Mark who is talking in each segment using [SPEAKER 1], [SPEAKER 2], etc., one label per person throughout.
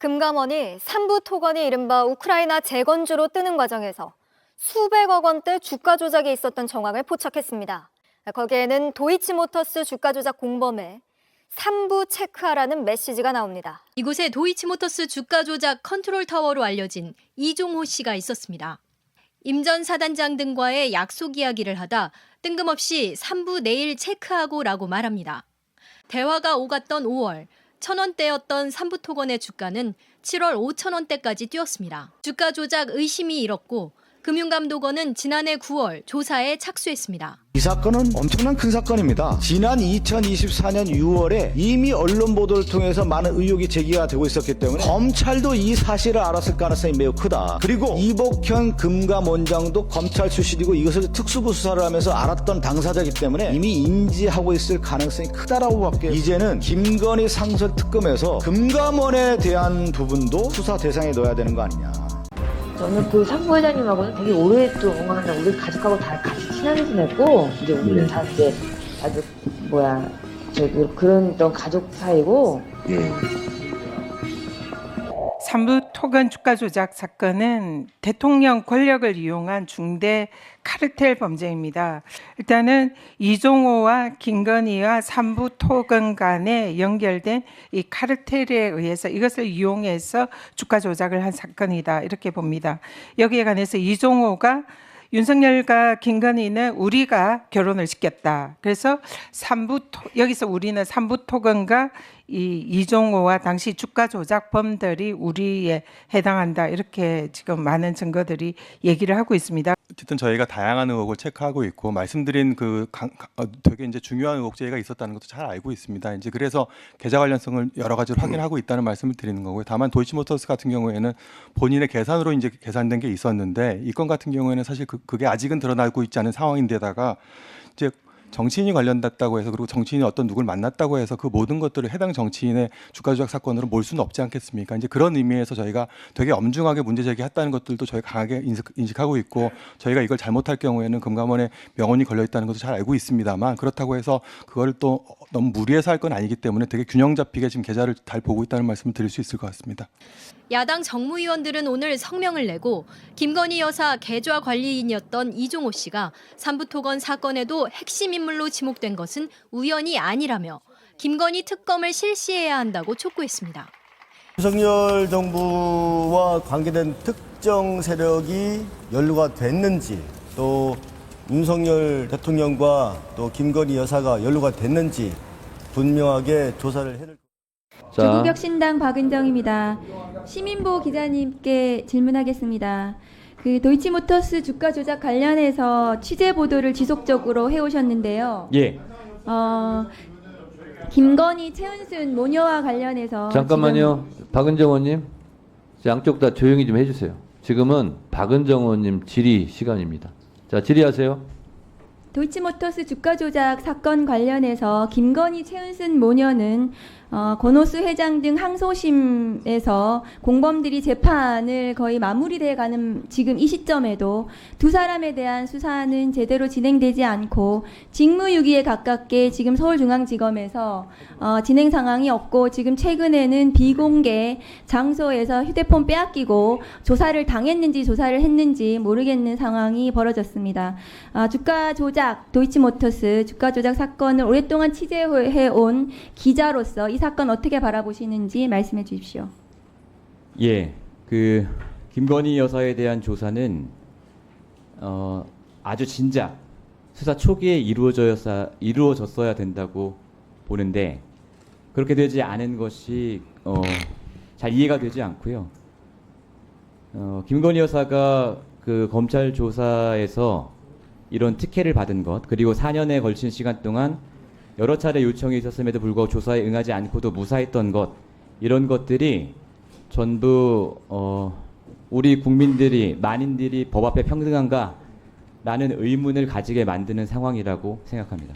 [SPEAKER 1] 금감원이 삼부 토건이 이른바 우크라이나 재건주로 뜨는 과정에서 수백억 원대 주가 조작이 있었던 정황을 포착했습니다. 거기에는 도이치모터스 주가 조작 공범에 삼부 체크하라는 메시지가 나옵니다.
[SPEAKER 2] 이곳에 도이치모터스 주가 조작 컨트롤 타워로 알려진 이종호 씨가 있었습니다. 임 전 사단장 등과의 약속 이야기를 하다 뜬금없이 3부 내일 체크하고라고 말합니다. 대화가 오갔던 5월 천 원대였던 3부 토건의 주가는 7월 5천 원대까지 뛰었습니다. 주가 조작 의심이 일었고 금융감독원은 지난해 9월 조사에 착수했습니다.
[SPEAKER 3] 이 사건은 엄청난 큰 사건입니다. 지난 2024년 6월에 이미 언론 보도를 통해서 많은 의혹이 제기가 되고 있었기 때문에 검찰도 이 사실을 알았을 가능성이 매우 크다. 그리고 이복현 금감원장도 검찰 출신이고 이것을 특수부 수사를 하면서 알았던 당사자이기 때문에 이미 인지하고 있을 가능성이 크다라고 밖에 이제는 김건희 상설 특검에서 금감원에 대한 부분도 수사 대상에 넣어야 되는 거 아니냐.
[SPEAKER 4] 저는 그 상부 회장님하고는 되게 오랫동안 우리 가족하고 다 같이 친하게 지냈고 이제 우리는 다 이제 아주 뭐야 저기 그런 어떤 가족 사이고.
[SPEAKER 5] 삼부 토건 주가 조작 사건은 대통령 권력을 이용한 중대 카르텔 범죄입니다. 일단은 이종호와 김건희와 삼부 토건 간에 연결된 이 카르텔에 의해서 이것을 이용해서 주가 조작을 한 사건이다 이렇게 봅니다. 여기에 관해서 이종호가 윤석열과 김건희는 우리가 결혼을 시켰다. 그래서 삼부 토, 여기서 우리는 삼부 토건과 이 이종호와 당시 주가 조작범들이 우리에 해당한다. 이렇게 지금 많은 증거들이 얘기를 하고 있습니다.
[SPEAKER 6] 어쨌든 저희가 다양한 의혹을 체크하고 있고 말씀드린 그 강- 가- 어, 되게 이제 중요한 의혹 제기가 있었다는 것도 잘 알고 있습니다. 이제 그래서 계좌 관련성을 여러 가지로 확인하고 있다는 말씀을 드리는 거고요. 다만 도이치모터스 같은 경우에는 본인의 계산으로 이제 계산된 게 있었는데 이 건 같은 경우에는 사실 그, 그게 아직은 드러나고 있지 않은 상황인데다가 이제 정치인이 관련됐다고 해서 그리고 정치인이 어떤 누굴 만났다고 해서 그 모든 것들을 해당 정치인의 주가 조작 사건으로 몰 수는 없지 않겠습니까? 이제 그런 의미에서 저희가 되게 엄중하게 문제 제기했다는 것들도 저희가 강하게 인식, 인식 하고 있고 저희가 이걸 잘못할 경우에는 금감원에 명언이 걸려 있다는 것도 잘 알고 있습니다만 그렇다고 해서 그걸 또 너무 무리해서 할 건 아니기 때문에 되게 균형 잡히게 지금 계좌를 잘 보고 있다는 말씀을 드릴 수 있을 것 같습니다.
[SPEAKER 2] 야당 정무위원들은 오늘 성명을 내고 김건희 여사 계좌 관리인이었던 이종호 씨가 삼부토건 사건에도 핵심 인 물로 지목된 것은 우연이 아니라며 김건희 특검을 실시해야 한다고 촉구했습니다.
[SPEAKER 7] 윤석열 정부와 관계된 특정 세력이 연루가 됐는지 또 윤석열 대통령과 또 김건희 여사가 연루가 됐는지 분명하게 조사를 해낼
[SPEAKER 8] 자,
[SPEAKER 9] 조국혁신당 박은정입니다. 시민보 기자님께 질문하겠습니다. 그 도이치모터스 주가 조작 관련해서 취재 보도를 지속적으로 해오셨는데요.
[SPEAKER 8] 예,
[SPEAKER 9] 어, 김건희, 최은순 모녀와 관련해서
[SPEAKER 8] 잠깐만요. 박은정 의원님, 양쪽 다 조용히 좀 해주세요. 지금은 박은정 의원님 질의 시간입니다. 자, 질의하세요.
[SPEAKER 9] 도이치모터스 주가 조작 사건 관련해서 김건희, 최은순 모녀는 어, 권오수 회장 등 항소심에서 공범들이 재판을 거의 마무리돼 가는 지금 이 시점에도 두 사람에 대한 수사는 제대로 진행되지 않고 직무유기에 가깝게 지금 서울중앙지검에서 어, 진행 상황이 없고 지금 최근에는 비공개 장소에서 휴대폰 빼앗기고 조사를 당했는지 조사를 했는지 모르겠는 상황이 벌어졌습니다. 아, 주가 조작, 도이치모터스 주가 조작 사건을 오랫동안 취재해 온 기자로서 이 사건 어떻게 바라보시는지 말씀해 주십시오.
[SPEAKER 10] 예, 그 김건희 여사에 대한 조사는 어, 아주 진작 수사 초기에 이루어져야 이루어졌어야 된다고 보는데 그렇게 되지 않은 것이 어, 잘 이해가 되지 않고요. 어, 김건희 여사가 그 검찰 조사에서 이런 특혜를 받은 것 그리고 4년에 걸친 시간 동안 여러 차례 요청이 있었음에도 불구하고 조사에 응하지 않고도 무사했던 것 이런 것들이 전부 어, 우리 국민들이 만인들이 법 앞에 평등한가 라는 의문을 가지게 만드는 상황이라고 생각합니다.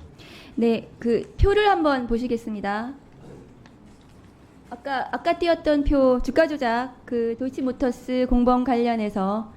[SPEAKER 9] 네, 그 표를 한번 보시겠습니다. 아까 아까 띄었던 표 주가 조작 그 도이치모터스 공범 관련해서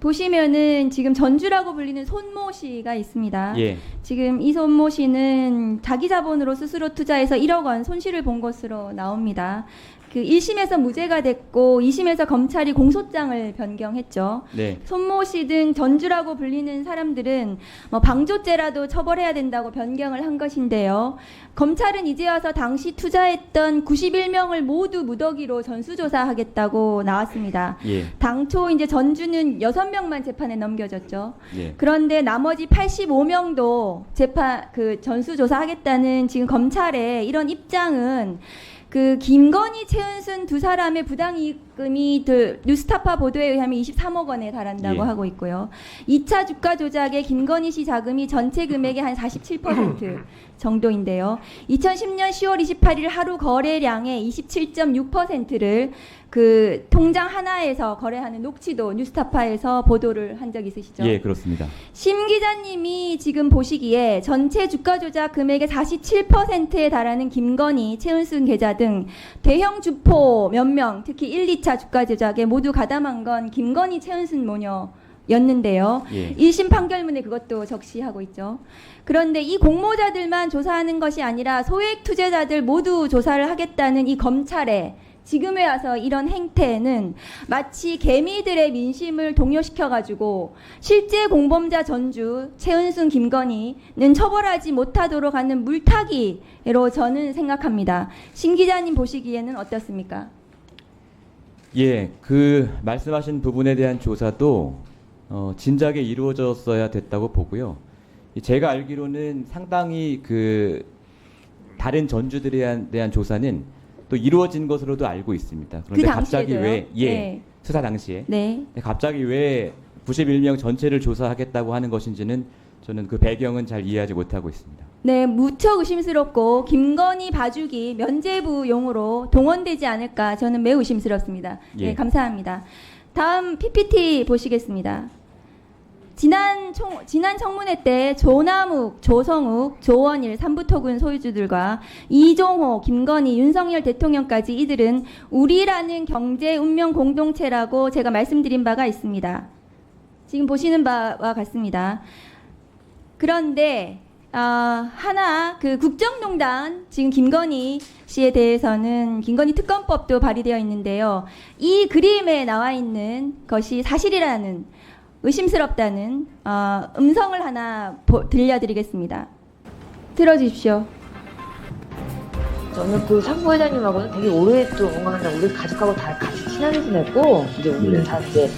[SPEAKER 9] 보시면은 지금 전주라고 불리는 손모 씨가 있습니다.
[SPEAKER 10] 예,
[SPEAKER 9] 지금 이 손모 씨는 자기 자본으로 스스로 투자해서 1억 원 손실을 본 것으로 나옵니다. 그 1심에서 무죄가 됐고 2심에서 검찰이 공소장을 변경했죠.
[SPEAKER 10] 네.
[SPEAKER 9] 손모 씨 등 전주라고 불리는 사람들은 뭐 방조죄라도 처벌해야 된다고 변경을 한 것인데요. 검찰은 이제 와서 당시 투자했던 91명을 모두 무더기로 전수조사하겠다고 나왔습니다.
[SPEAKER 10] 예.
[SPEAKER 9] 당초 이제 전주는 6명만 재판에 넘겨졌죠.
[SPEAKER 10] 예.
[SPEAKER 9] 그런데 나머지 85명도 재판 그 전수조사하겠다는 지금 검찰의 이런 입장은 그 김건희, 최은순 두 사람의 부당이익 금이 그 뉴스타파 보도에 의하면 23억 원에 달한다고
[SPEAKER 10] 예.
[SPEAKER 9] 하고 있고요. 2차 주가 조작에 김건희 씨 자금이 전체 금액의 한 47% 정도인데요. 2010년 10월 28일 하루 거래량의 27.6%를 그 통장 하나에서 거래하는 녹취도 뉴스타파에서 보도를 한 적 있으시죠?
[SPEAKER 10] 예, 그렇습니다.
[SPEAKER 9] 심 기자님이 지금 보시기에 전체 주가 조작 금액의 47%에 달하는 김건희, 최은순 계좌 등 대형 주포 몇 명, 특히 1, 2차 주가 조작에 모두 가담한 건 김건희, 최은순 모녀 였는데요.
[SPEAKER 10] 예.
[SPEAKER 9] 1심 판결문에 그것도 적시하고 있죠. 그런데 이 공모자들만 조사하는 것이 아니라 소액 투자자들 모두 조사를 하겠다는 이 검찰의 지금에 와서 이런 행태는 마치 개미들의 민심을 동요시켜가지고 실제 공범자 전주 최은순 김건희는 처벌하지 못하도록 하는 물타기로 저는 생각합니다. 신 기자님 보시기에는 어떻습니까?
[SPEAKER 10] 예, 그 말씀하신 부분에 대한 조사도 어, 진작에 이루어졌어야 됐다고 보고요. 이 제가 알기로는 상당히 그 다른 전주들에 대한, 대한 조사는 또 이루어진 것으로도 알고 있습니다. 그런데 갑자기
[SPEAKER 9] 당시에도요?
[SPEAKER 10] 왜 예,
[SPEAKER 9] 네.
[SPEAKER 10] 수사 당시에
[SPEAKER 9] 네.
[SPEAKER 10] 근데 갑자기 왜 91명 전체를 조사하겠다고 하는 것인지는 저는 그 배경은 잘 이해하지 못하고 있습니다.
[SPEAKER 9] 네, 무척 의심스럽고 김건희 봐주기 면죄부용으로 동원되지 않을까 저는 매우 의심스럽습니다.
[SPEAKER 10] 예.
[SPEAKER 9] 네, 감사합니다. 다음 PPT 보시겠습니다. 지난 총, 지난 청문회 때 조남욱, 조성욱, 조원일 삼부토군 소유주들과 이종호, 김건희, 윤석열 대통령까지 이들은 우리라는 경제 운명 공동체라고 제가 말씀드린 바가 있습니다. 지금 보시는 바와 같습니다. 그런데 아, 하나 그 국정농단 지금 김건희 씨에 대해서는 김건희 특검법도 발의되어 있는데요. 이 그림에 나와 있는 것이 사실이라는 의심스럽다는 어, 음성을 하나 보- 들려드리겠습니다. 들어주십시오.
[SPEAKER 4] 저는 그 상부회장님하고는 되게 오랫동안 한다. 우리 가족하고 다 같이 친하게 지냈고 이제 우리는 다 이제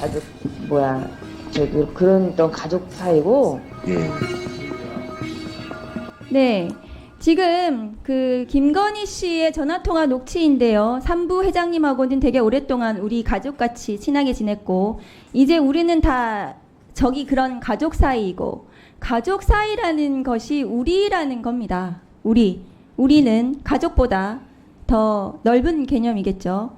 [SPEAKER 4] 아주 뭐야 저기 그런 어떤 가족 사이고
[SPEAKER 9] 네. 지금 그 김건희 씨의 전화 통화 녹취인데요. 삼부 회장님하고는 되게 오랫동안 우리 가족같이 친하게 지냈고 이제 우리는 다 저기 그런 가족 사이이고 가족 사이라는 것이 우리라는 겁니다. 우리 우리는 가족보다 더 넓은 개념이겠죠.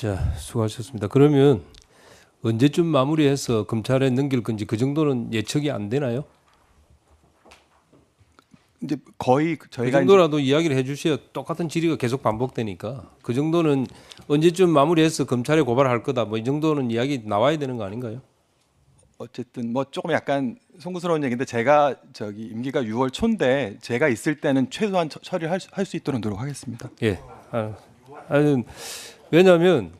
[SPEAKER 11] 자, 수고하셨습니다. 그러면 언제쯤 마무리해서 검찰에 넘길 건지 그 정도는 예측이 안 되나요?
[SPEAKER 6] 이제 거의
[SPEAKER 11] 그
[SPEAKER 6] 저희가 이제
[SPEAKER 11] 정도라도 이야기를 해주셔야 똑같은 질의가 계속 반복되니까 그 정도는 언제쯤 마무리해서 검찰에 고발할 거다 뭐 이 정도는 이야기 나와야 되는 거 아닌가요?
[SPEAKER 6] 어쨌든 뭐 조금 약간 송구스러운 얘기인데 제가 저기 임기가 6월 초인데 제가 있을 때는 최소한 처- 처리할 수, 할 수 있도록 노력하겠습니다.
[SPEAKER 11] 예. 아, 아니, 왜냐하면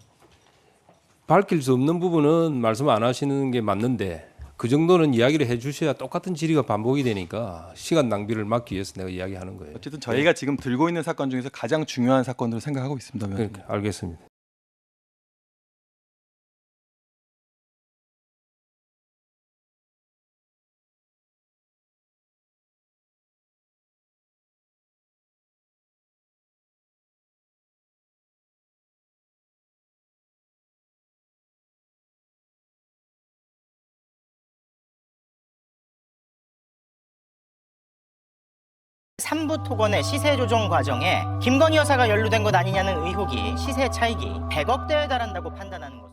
[SPEAKER 11] 밝힐 수 없는 부분은 말씀 안 하시는 게 맞는데 그 정도는 이야기를 해주셔야 똑같은 질의가 반복이 되니까 시간 낭비를 막기 위해서 내가 이야기하는 거예요.
[SPEAKER 6] 어쨌든 저희가 지금 들고 있는 사건 중에서 가장 중요한 사건으로 생각하고 있습니다.
[SPEAKER 11] 그러니까 알겠습니다.
[SPEAKER 12] 삼부 토건의 시세 조정 과정에 김건희 여사가 연루된 것 아니냐는 의혹이 시세 차익이 100억대에 달한다고 판단하는 것으로